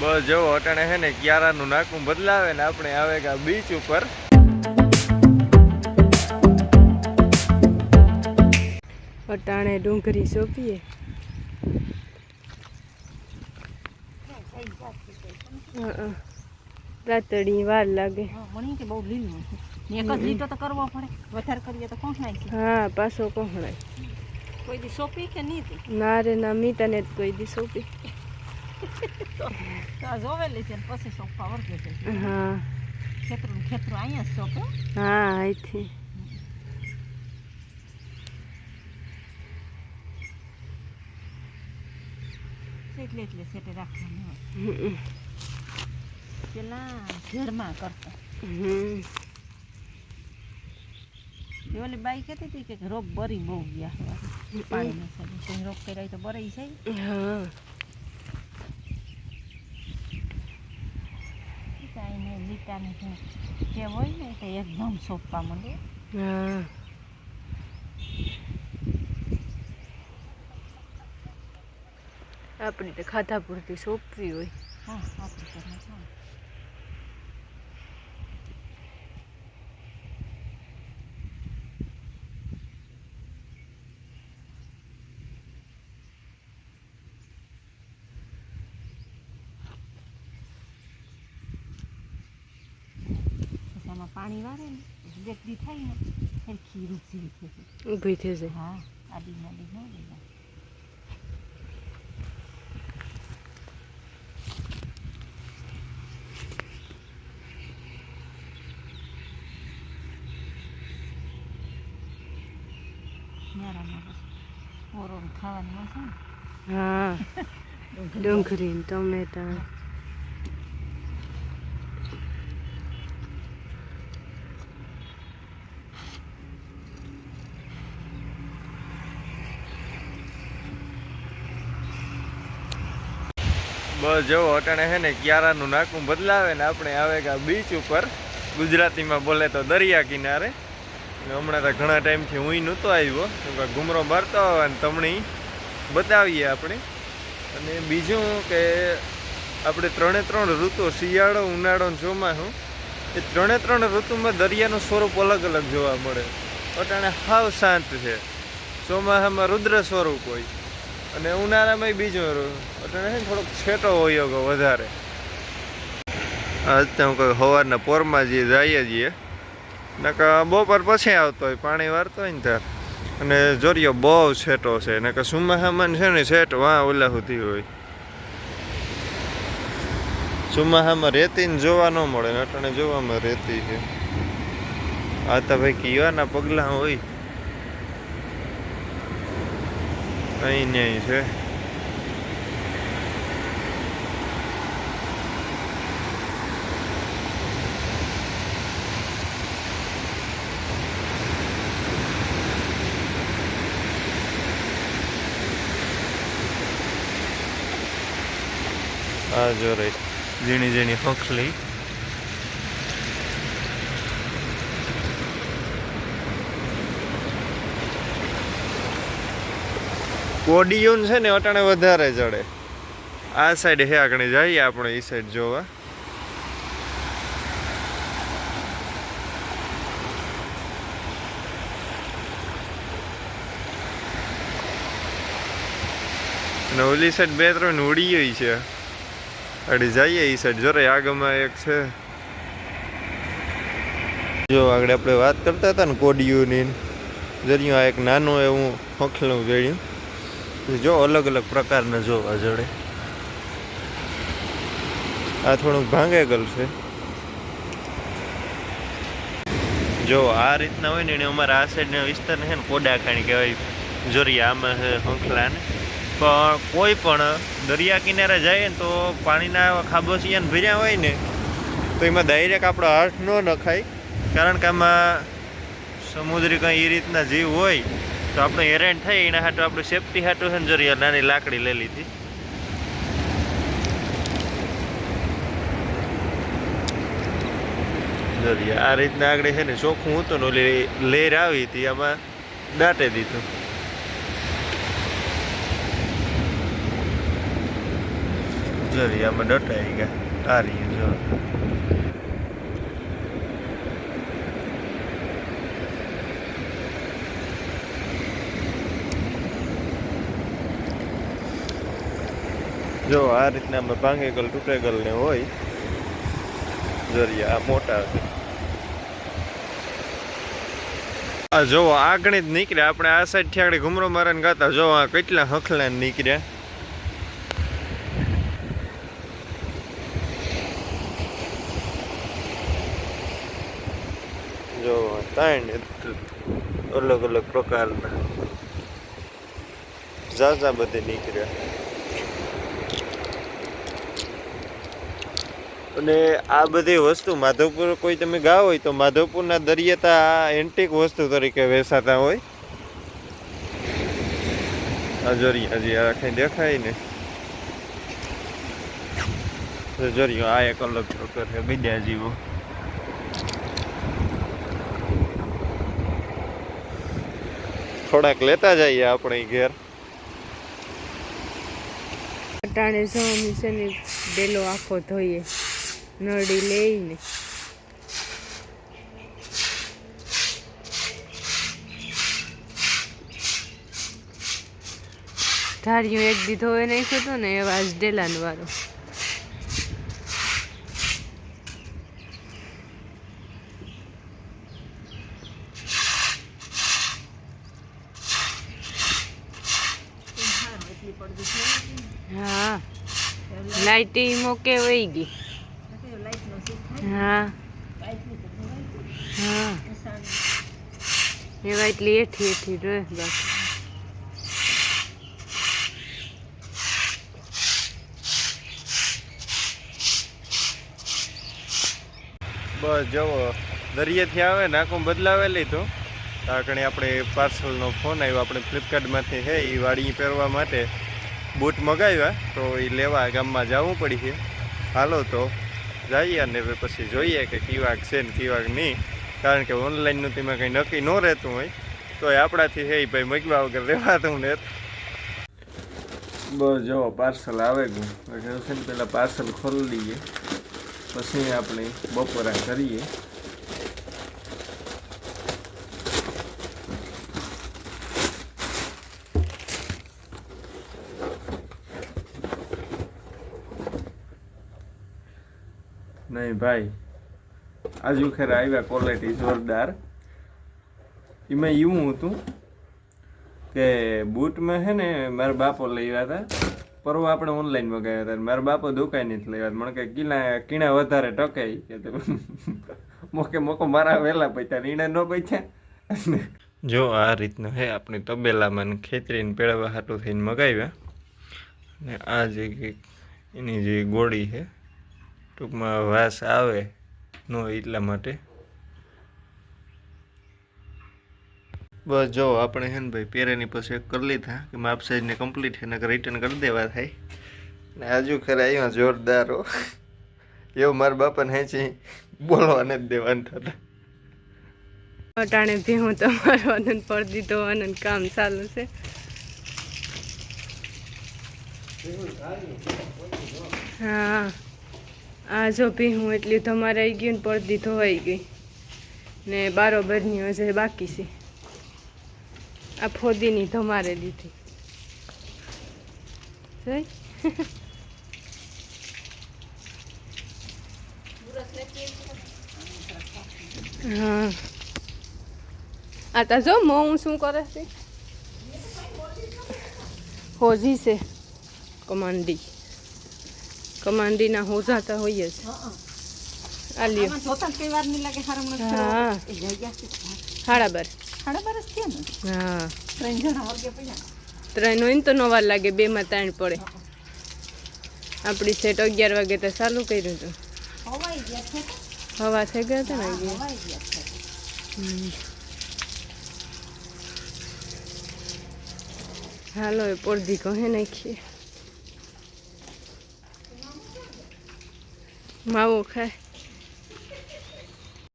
બસ જો અટાણે હે ને ક્યારાનું નાકું બદલાવે ને આપણે આવે કે બીચ ઉપર. અટાણે ડુંગરી સોંપીએ. રાતડી વાર લાગે. વણી કે બહુ લીલું એક જ લીટો તો કરવો પડે. વધારે કરીએ તો કોણ હા પાછો કોહણાય કોઈ દી સોંપી કે નહીં ના રે ના મીતાને કોઈ દી સોંપી. જોવેલી છે પછી સોંપવા વર્ગે છે. હા. ખેતરું ખેતરું અહીંયા સોંપે હો. અહીંથી. એટલે એટલે સેટે રાખવાનું પેલા ઘરમાં કરતા. ઓલી બાઈ કહેતી હતી કે રોગ બરી બહુ ગયા. કોઈ રોગ કર્યા તો બરાઈ જાય. કાંઈ જે હોય ને તો એકદમ સોંપવા મળે હા. આપણે તો ખાધા પૂરતી સોંપવી હોય. હા આપણે તો આમાં પાણી વારે ને પછી થાય ને ત્યારે ખીરું જેવી થશે ઊભી થઈ જાય. હા આડી નાડી ન ન્યારામાં ખાવાનું હા. ડુંગળી ટમેટા. બસ જો અટાણે હે ને ક્યારાનું નાકું બદલાવે ને આપણે આવે કે બીચ ઉપર. ગુજરાતીમાં બોલે તો દરિયા કિનારે. હમણાં તો ઘણા ટાઈમથી હું નહોતો આવ્યો. કે ઘૂમરો મારતો હોય ને તમણી બતાવીએ આપણે. અને બીજું કે આપણે ત્રણે ત્રણ ઋતુ, શિયાળો, ઉનાળો ને ચોમાસું, એ ત્રણે ત્રણ ઋતુમાં દરિયાનું સ્વરૂપ અલગ અલગ જોવા મળે. અટાણે હાવ શાંત છે. ચોમાસામાં રુદ્ર સ્વરૂપ હોય. અને ઉનાળામાં બીજો છે ને થોડોક છેટો હોય ગયો વધારે. આજ હું કહું સવારના પોરમાં જઈએ જઈએ જઈએ નકા બપોર પછી આવતો હોય, પાણી વારતો હોય ને ત્યાં અને જોરિયો બહુ છેટો છે ને કે સુમાહામાં છે ને છેટ વાં ઓલા સુધી હોય. સુમાહામાં રેતી ને જોવા ન મળે ને અટાણે જોવામાં રેતી છે. આ તો ભાઈ કીવાના પગલાં હોય. કઈ નહીં છે. આ જો રે ઝીણી ઝીણી હંખલી. કોડિયુન છે ને અટાણે વધારે ચડે આ સાઈડ હે આગળ જઈએ આપણે એ સાઈડ જોવા. અને ઓલી સાઈડ બે ત્રણ ઉડી છે. અડી જઈએ એ સાઈડ જોરે આગળમાં એક છે. જો આગળ આપણે વાત કરતા હતા ને કોડિયુની જરિયું આ એક નાનું એવું હંખલું જડ્યું જો અલગ અલગ પ્રકારના જોવા જડે. આ થોડુંક ભાંગેગલ છે. જો આ રીતના હોય ને એને અમારા આ સાઈડના વિસ્તારને છે ને કોડાખાણી કહેવાય. જોરિયા આમાં છે, હંખલાને. પણ કોઈ પણ દરિયા કિનારે જાય ને તો પાણીના ખાબોચિયાને ભર્યા હોય ને, તો એમાં ડાયરેક્ટ આપણો હાથ ન નખાય. કારણ કે આમાં સમુદ્રી કંઈ એ રીતના જીવ હોય તો આપણે હેરાન થાય એના હાટું આપણે સેફટી હાટું છે ને જરી નાની લાકડી લઈ લીધી. જરી આ રીતના આગળ છે ને ચોખ્ખું હતું ને ઓલી લેર આવી હતી, આમાં દાટે દીધું. જરી આમાં દટાઈ ગયા તારી જો. જો આ રીતના અમે ભાંગેગલ તૂટેગલ ને હોય જરિયા આ મોટા છે. આ જો આગળ જ નીકળ્યા, આપણે આ સાઈડથી ઘુમરો મારન ગાતા, જો આ કેટલા હખલા નીકળ્યા. જો ત્રણ અલગ અલગ પ્રકારના ઝાઝા બધે નીકળ્યા. અને આ બધી વસ્તુ માધવપુર કોઈ તમે ગયા હોય તો માધવપુરના દરિયાતા એન્ટિક વસ્તુ તરીકે વેચાતા હોય. આ હજી આ દેખાય ને તો આ એક અલગ ચોકર છે, બીજા જીવો. થોડાક લેતા જઈએ આપણે ઘેર. અટાણે જવાની છે ને ડેલો આખો ધોઈએ. નળી લઈને. ધાર્યું એક દીધો એ નાખ્યો હતો ને એવા જ ડેલાનો વાળો હા. લાઇટી મોકે વહી ગઈ. હા. હા. એવા એટલી એઠી એઠી રહે બાકી. બસ જવો દરિયેથી આવે નાખું બદલાવે લીધું તો. આગળ આપણે પાર્સલનો ફોન આવ્યો આપણે ફ્લિપકાર્ટમાંથી છે એ વાડી પહેરવા માટે બૂટ મગાવ્યા તો એ લેવા ગામમાં જવું પડી છે. હાલો તો. જઈએ અને પછી જોઈએ કે કીવાક છે ને કીવાક નહીં. કારણ કે ઓનલાઈનનું તેમાં કંઈ નક્કી ન રહેતું હોય. તો એ આપણાથી હે ભાઈ મગવા વગર રહેવાતું ને. બસ જો પાર્સલ આવે ગયું. એટલે પહેલાં પાર્સલ ખોલી લઈએ. પછી આપણે બપોરા કરીએ. નહીં ભાઈ. આજુ ખેર આવ્યા ક્વોલિટી જોરદાર. એમાં એવું હતું કે બૂટમાં છે ને મારા બાપો લઈ આવ્યા હતા. પરવા આપણે ઓનલાઈન મગાવ્યા હતા. મારા બાપો દુકાને જ લેવા મને કે કિલા, કીણા વધારે ટકે કે મોકે મોકો મારા વહેલા પૈસા નીણા ન પૈસા. જો આ રીતનું હે, આપણી તબેલામાં ખેતરીને પેળવા હાટું થઈને મગાવ્યા. અને આ જે એની જે ગોળી છે ટૂંકમાં વાસ આવે નો એટલા માટે. બસ જો આપણે હે ને ભાઈ પેરેની પછી કરી લીધા કે માપ સાઈઝને કમ્પ્લીટ એને રિટર્ન કરી દેવા થાય. ને આજુ ખરા અહીંયા જોરદાર હો. એવું મારા બાપાને હેંચી બોલવાને જ દેવાનું થતા. અટાણે ભીહું તમારો આનંદ પડદી તો આનંદ કામ ચાલુ છે. હા. આ જો ભીહું એટલી તમારે આવી ગયું ને પડદી ધોવાઈ ગઈ. ને બારોબરની હજે બાકી છે. આ ફોદીની તમારે દીધી. હા. આ તા જો હું શું કરે છે? હોજી છે. કમાન્ડી. કમાન્ડીના હોજાતા હોઈએ આ લ્યો. નથી હા. છે. હાડા બાર. હા. ત્રણ હોય ને તો નવા લાગે બે માં ત્રણ પડે આપણી સેટ અગિયાર વાગે તો ચાલુ કર્યું હતું. છે. હવા થઈ ગયા હતા ને છે. હાલો એ પડધી કહે નાખીએ. માવો ખાય